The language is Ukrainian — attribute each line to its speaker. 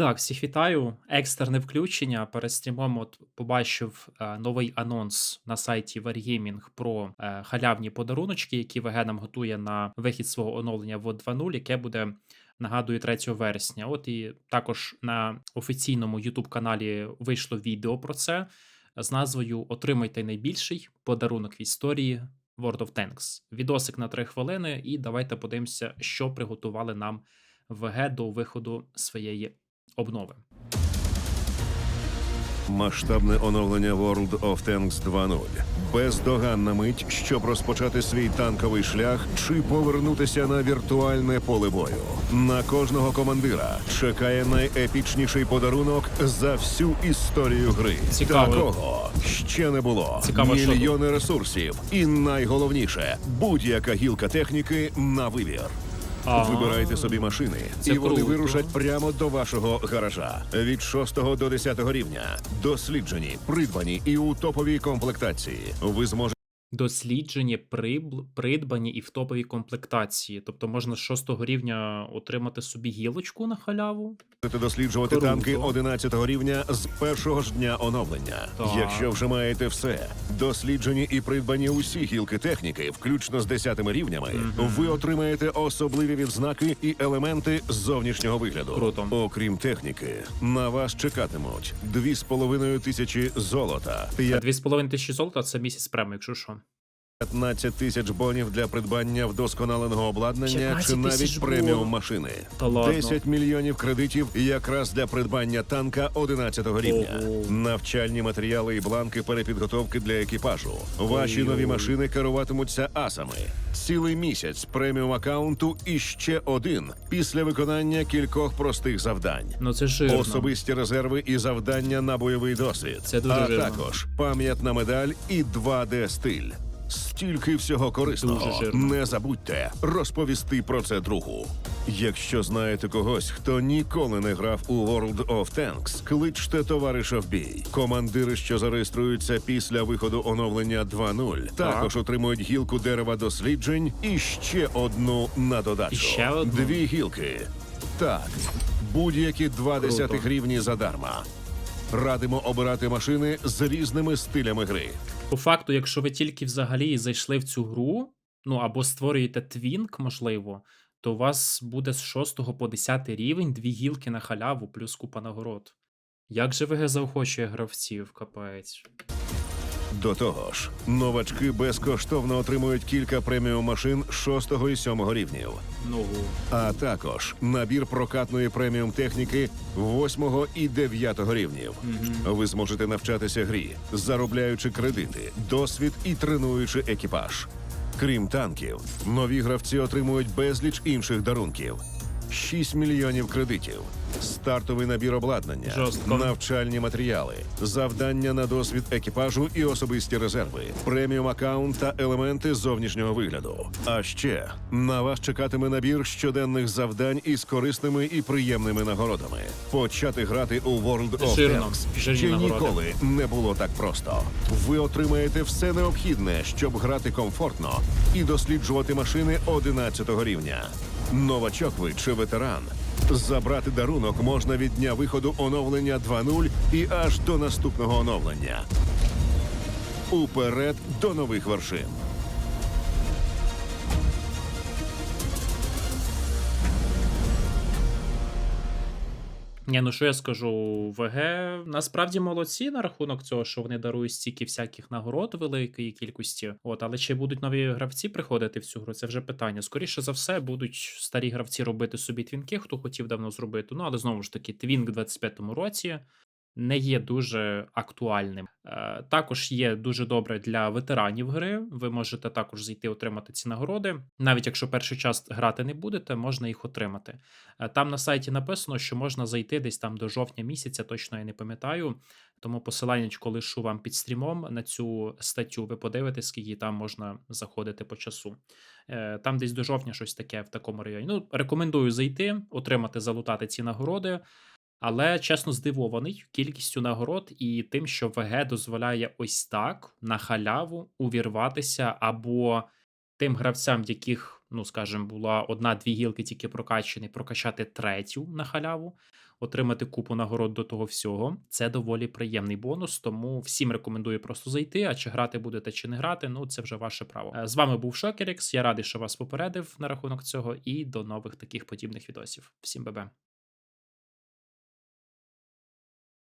Speaker 1: Так, всіх вітаю. Екстрене включення. Перед стрімом от побачив е, новий анонс на сайті Wargaming про е, халявні подаруночки, які ВГ нам готує на вихід свого оновлення в 2.0, яке буде, нагадую, 3 вересня. От і також на офіційному YouTube каналі вийшло відео про це з назвою Отримайте найбільший подарунок в історії World of Tanks. Відосик на 3 хвилини, і давайте подивимося, що приготували нам ВГ до виходу своєї обнови.
Speaker 2: Масштабне оновлення World of Tanks 2.0. Бездоганна мить, щоб розпочати свій танковий шлях чи повернутися на віртуальне поле бою. На кожного командира чекає найепічніший подарунок за всю історію гри.
Speaker 1: Цікаво.
Speaker 2: Такого ще не було.
Speaker 1: Цікаво,
Speaker 2: Мільйони ресурсів. І найголовніше будь-яка гілка техніки на вибір. Вибирайте собі машини,
Speaker 1: Це
Speaker 2: і вони
Speaker 1: круто.
Speaker 2: вирушать прямо до вашого гаража від 6 до 10 рівня. Досліджені, придбані і у топовій комплектації. Ви зможете
Speaker 1: Досліджені, прибл- придбані і в топовій комплектації. Тобто можна з 6 рівня отримати собі гілочку на халяву.
Speaker 2: досліджувати
Speaker 1: Круто.
Speaker 2: танки 11 рівня з першого ж дня оновлення.
Speaker 1: Так.
Speaker 2: Якщо вже маєте все, досліджені і придбані усі гілки техніки, включно з 10 рівнями, ви отримаєте особливі відзнаки і елементи зовнішнього вигляду.
Speaker 1: Круто.
Speaker 2: Окрім техніки, на вас чекатимуть 2,5 тисячі золота,
Speaker 1: А 2,5 тисячі золота це місяць прямо, якщо що.
Speaker 2: 15 тисяч бонів для придбання вдосконаленого обладнання
Speaker 1: 15
Speaker 2: чи
Speaker 1: тисяч
Speaker 2: навіть
Speaker 1: бонів.
Speaker 2: преміум машини.
Speaker 1: Та ладно.
Speaker 2: 10 мільйонів кредитів якраз для придбання танка 11 рівня.
Speaker 1: Ого.
Speaker 2: Навчальні матеріали і бланки перепідготовки для екіпажу. Ваші нові машини керуватимуться асами. Цілий місяць преміум аккаунту і ще один після виконання кількох простих завдань.
Speaker 1: Ну це жирно.
Speaker 2: Особисті резерви і завдання на бойовий досвід.
Speaker 1: Це дуже
Speaker 2: а
Speaker 1: жирно.
Speaker 2: також пам'ятна медаль і 2D стиль. Стільки всього корисного. Не забудьте розповісти про це другу. Якщо знаєте когось, хто ніколи не грав у World of Tanks, кличте товариша в бій. Командири, що зареєструються після виходу оновлення 2.0, також отримують гілку дерева досліджень і ще одну на додачу.
Speaker 1: Ще одну?
Speaker 2: Дві гілки. Так, будь-які два десятих рівні задарма. Радимо обирати машини з різними стилями гри.
Speaker 1: По факту, якщо ви тільки взагалі зайшли в цю гру, ну або створюєте твінк, можливо, то у вас буде з 6 по 10 рівень дві гілки на халяву плюс купа нагород. Як же ВГ заохочує гравців, капець.
Speaker 2: До того ж, новачки безкоштовно отримують кілька преміум машин 6 і 7 рівнів,
Speaker 1: Ну,
Speaker 2: а також набір прокатної преміум техніки 8 і 9 рівнів. Ви зможете навчатися грі, заробляючи кредити, досвід і тренуючи екіпаж. Крім танків, нові гравці отримують безліч інших дарунків. 6 мільйонів кредитів, стартовий набір обладнання,
Speaker 1: Жорстко.
Speaker 2: навчальні матеріали, завдання на досвід екіпажу і особисті резерви, преміум аккаунт та елементи зовнішнього вигляду. А ще на вас чекатиме набір щоденних завдань із корисними і приємними нагородами. Почати грати у World of Tanks ще ніколи не було так просто. Ви отримаєте все необхідне, щоб грати комфортно і досліджувати машини 11 рівня. Новачок ви чи ветеран. Забрати дарунок можна від дня виходу оновлення 2.0 і аж до наступного оновлення. Уперед до нових вершин.
Speaker 1: Ні, ну що я скажу, ВГ насправді молодці на рахунок цього, що вони дарують стільки всяких нагород великої кількості. От, але чи будуть нові гравці приходити в цю гру? Це вже питання. Скоріше за все, будуть старі гравці робити собі твінки, хто хотів давно зробити. Ну але знову ж таки, твінк в 25-му році. Не є дуже актуальним. Е, також є дуже добре для ветеранів гри. Ви можете також зайти отримати ці нагороди. Навіть якщо перший час грати не будете, можна їх отримати. Е, Там на сайті написано, що можна зайти десь там до жовтня місяця, точно я не пам'ятаю. Тому посиланнячко лишу вам під стрімом на цю статтю. Ви подивитесь, скільки там можна заходити по часу. Е, Там десь до жовтня щось таке в такому районі. Ну, рекомендую зайти, отримати, залутати ці нагороди. Але чесно здивований кількістю нагород і тим, що ВГ дозволяє ось так на халяву увірватися або тим гравцям, яких, ну скажімо, була одна-дві гілки тільки прокачані, прокачати третю на халяву. отримати купу нагород до того всього. Це доволі приємний бонус, тому всім рекомендую просто зайти. А чи грати будете, чи не грати, ну це вже ваше право. Е, З вами був Шокерікс. Я радий, що вас попередив на рахунок цього, і до нових таких подібних відосів. Всім бебе.